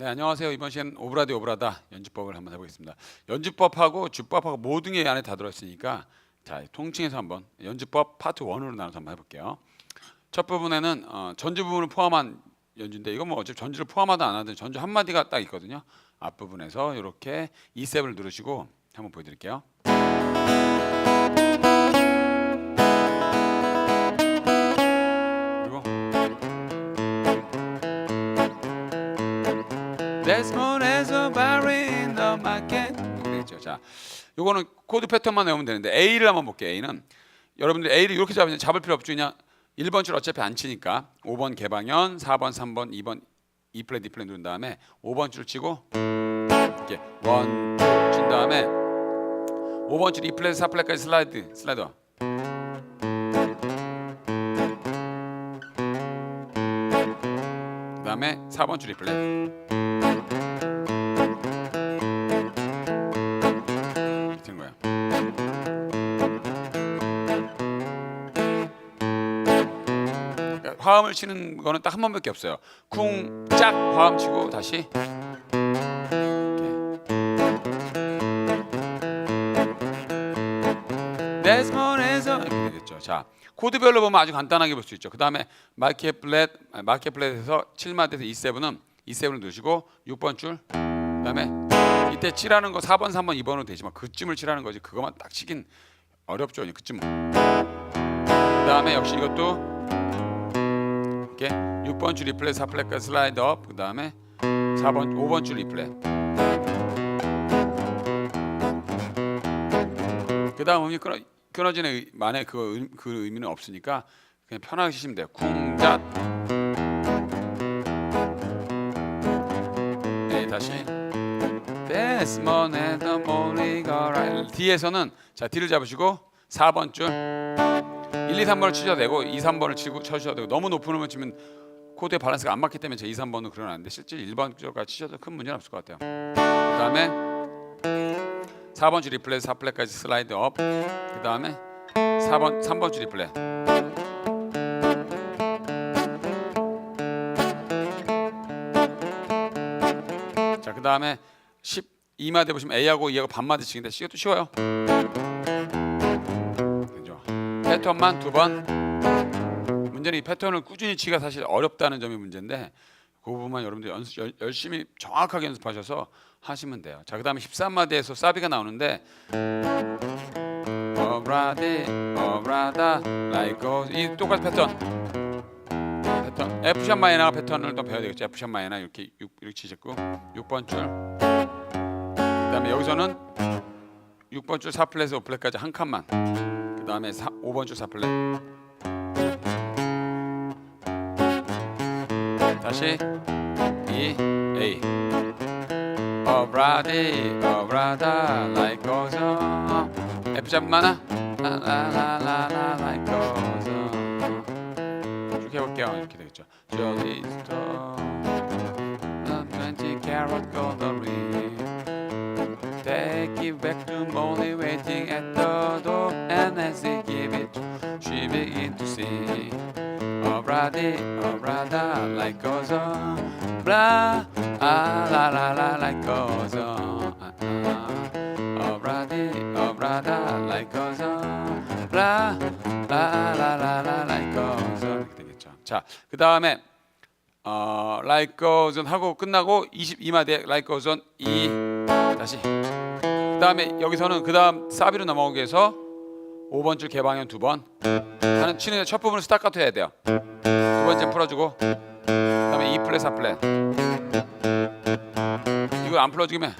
네 안녕하세요 이번 시간 오브라디 오브라다 연주법을 한번 해보겠습니다. 연주법하고 주법하고 모든 게 안에 다 들어있으니까 자 통칭해서 한번 연주법 파트 1으로 나눠서 한번 해볼게요. 첫 부분에는 어, 전주 부분을 포함한 연주인데 이건 뭐 어차피 전주를 포함하든 안 하든 전주 한 마디가 딱 있거든요. 앞 부분에서 이렇게 E 7을 누르시고 한번 보여드릴게요. Bar in the market. 이렇게 되겠죠. 자, 요거는 코드 패턴만 외우면 되는데 A를 한번 볼게요. A는 여러분들 A를 이렇게 잡으면 잡을 필요 없죠. 그냥 1번 줄 어차피 안 치니까 5번 개방현, 4번, 3번, 2번 E 플랫, D 플랫 누른 다음에 5번 줄 치고 이렇게 원, 친 다음에 5번 줄 E 플랫, 4 플랫까지 슬라이드, 슬라이더. 그다음에 4번 줄 E 플랫. 화음을 치는 거는 딱 한 번밖에 없어요. 쿵, 짝 화음 치고 다시 데스몬에서 이렇게 되겠죠. 자 코드별로 보면 아주 간단하게 볼 수 있죠. 그 다음에 마켓 플랫, 아, 마켓 플랫에서 7마디에서 E7은 E7을 누르시고 6번 줄, 그 다음에 이때 칠하는 거 4번, 3번, 2번으로 되지만 그쯤을 칠하는 거지 그것만 딱 치긴 어렵죠. 그쯤은. 그다음에 역시 이것도 이렇게 6번 줄 리플렛 4플랫까지 슬라이드 업. 그 다음에 4번 5번 줄 리플렛 그다음 음이 끊어 끊어지는 의- 만에 그, 의- 그 의미는 없으니까 그냥 편하게 치시면 돼요. 쿵잣. 네 다시. This morning the morning alright 뒤에서는 자 D를 잡으시고 4번 줄 1, 2, 3번을 치셔도 되고 2, 3번을 치고 쳐주셔도 되고 너무 높은 음을 치면 코드의 밸런스가 안 맞기 때문에 제 2, 3번은 그러는데 실제 1번 줄까지 치셔도 큰 문제는 없을 것 같아요. 그다음에 4번 줄 리플렛 4플랫까지 슬라이드 업. 그다음에 4번 3번 줄 리플렛. 자, 그다음에 12마디 보시면 A하고 E하고 반마디 치는데 이것도 쉬워요. 패턴만 두 번. 문제는 이 패턴을 꾸준히 치기가 사실 어렵다는 점이 문제인데 그 부분만 여러분들 연습, 열, 열심히 정확하게 연습하셔서 하시면 돼요. 자, 그다음에 13마디에서 사비가 나오는데 어브라디 어브라다 라이코 이 똑같은 패턴 패턴 F샵 마이너 패턴을 또 배워야 되겠죠. F샵 마이너 이렇게 6, 이렇게 치셨고 6번 줄 그다음에 여기서는 6번 줄 4플랫에서 5플랫까지 한 칸만 그다음에 4, 5번 줄 4플랫 다시 E A 어브라디 어브라다 like goes on F 잡마나 라라라라라 like goes on 쭉 해볼게요 이렇게 되겠죠 Jolly Star Twenty carat goldery It back to Molly waiting at the door And as he give it she begin to sing Obradi, obrada, like goes on Blah, ah, la la la, like goes on ah, ah. Obradi, obrada, like goes on Blah, la la la la, like goes on 이렇게 되겠죠 자, 그 다음에 어, like goes on 하고 끝나고 22마디에 like goes on 2 다시 그 다음에 여기서는 그 다음 사비로 넘어오기 위해서 5번 줄 개방현 두 번. 하는 치는 첫 부분을 스타카토 해야 돼요. 두 번째 풀어주고 그다음에 E 플랫 4 플랫. 이거 안 풀어주면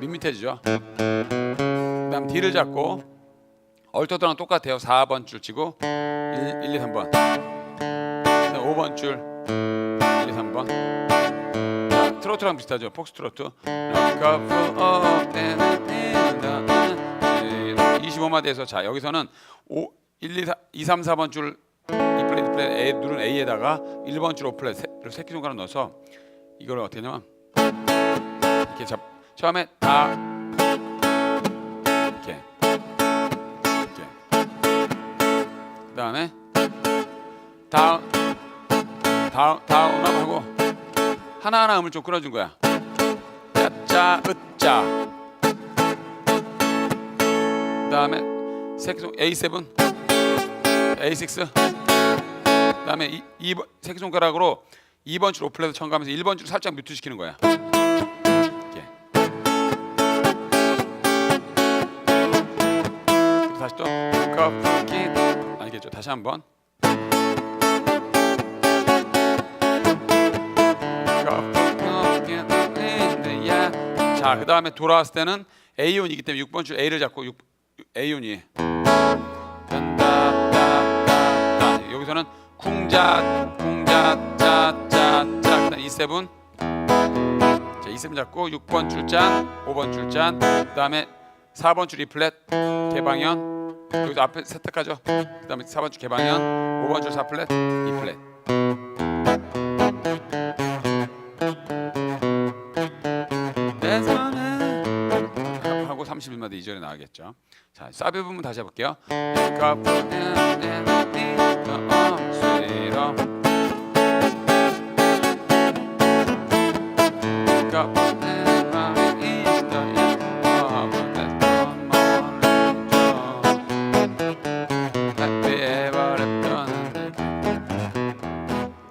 밋밋해지죠. 그다음 D를 잡고 얼토도랑 똑같아요. 4번 줄 치고 1, 1 2, 3번. 그다음 5번 줄 1, 2, 3번. 자, 트로트랑 비슷하죠? 폭스트로트? 25마디에서 자 여기서는 5, 1, 2, 4, 2 3, 4번 줄 E 플랫, E 플랫 A 누른 A에다가 1번 줄 O 플랫 세- 새끼 손가락 넣어서 이걸 어떻게 하냐면 이렇게 잡 처음에 다 이렇게 이렇게. 그 다음에 다운 다운 다운업 하고 하나하나 음을 좀 끊어준 거야. 짜짜 으짜. 그다음에 색소 A7, A6. 그다음에 이, 2번 새끼 손가락으로 2번 줄 오플레도 첨가하면서 1번 줄 살짝 뮤트 시키는 거야. 이렇게. 다시 또 알겠죠? 다시 한번. 자, 그 다음에 돌아왔을 때는 A온이기 때문에 6번 줄 A를 잡고 6, A온이. 여기서는 쿵자 쿵자 짜짜짜. 그다음 E7 자 E7 잡고 6번 줄짠 5번 줄짠. 그 다음에 4번 줄 E 플랫 개방현. 여기서 앞에 세탁하죠? 그 다음에 4번 줄 개방현 5번 줄 4 플랫 E 플랫 2절에 나가겠죠. 자, 사비 부분 다시 해볼게요.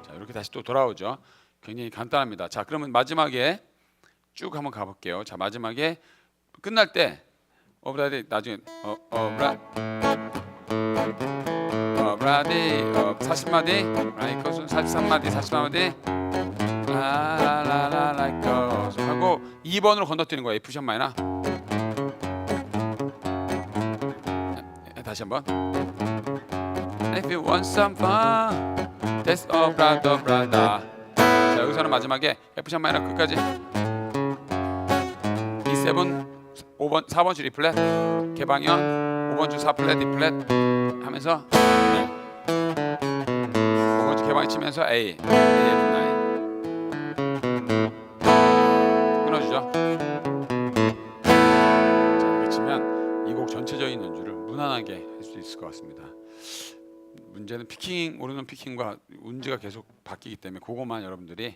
자, 이렇게 다시 또 돌아오죠. 굉장히 간단합니다. 자, 그러면 마지막에 쭉 한번 가볼게요. 자 마지막에 끝날 때 어브라디 나중에. 어 어브라 어브라디 어 40마디? 라이커슨 43마디 43마디? 라라라라 라이커스 하고 2번으로 건너뛰는 거예요. F 샵 마이너 다시 한번. If you want some fun That's brother brother 자 여기서는 마지막에 F 샵 마이너 끝까지. E7 5번 4번 줄 E 플랫 개방현 5번 줄4 플랫 E 플랫 하면서 5번 줄 개방에 치면서 A A F9 끊어주죠. 자 이렇게 치면 이 곡 전체적인 연주를 무난하게 할 수 있을 것 같습니다. 문제는 피킹 오르는 피킹과 운지가 계속 바뀌기 때문에 그것만 여러분들이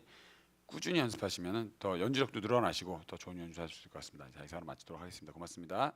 꾸준히 연습하시면 더 연주력도 늘어나시고 더 좋은 연주할 수 있을 것 같습니다. 자, 이상으로 마치도록 하겠습니다. 고맙습니다.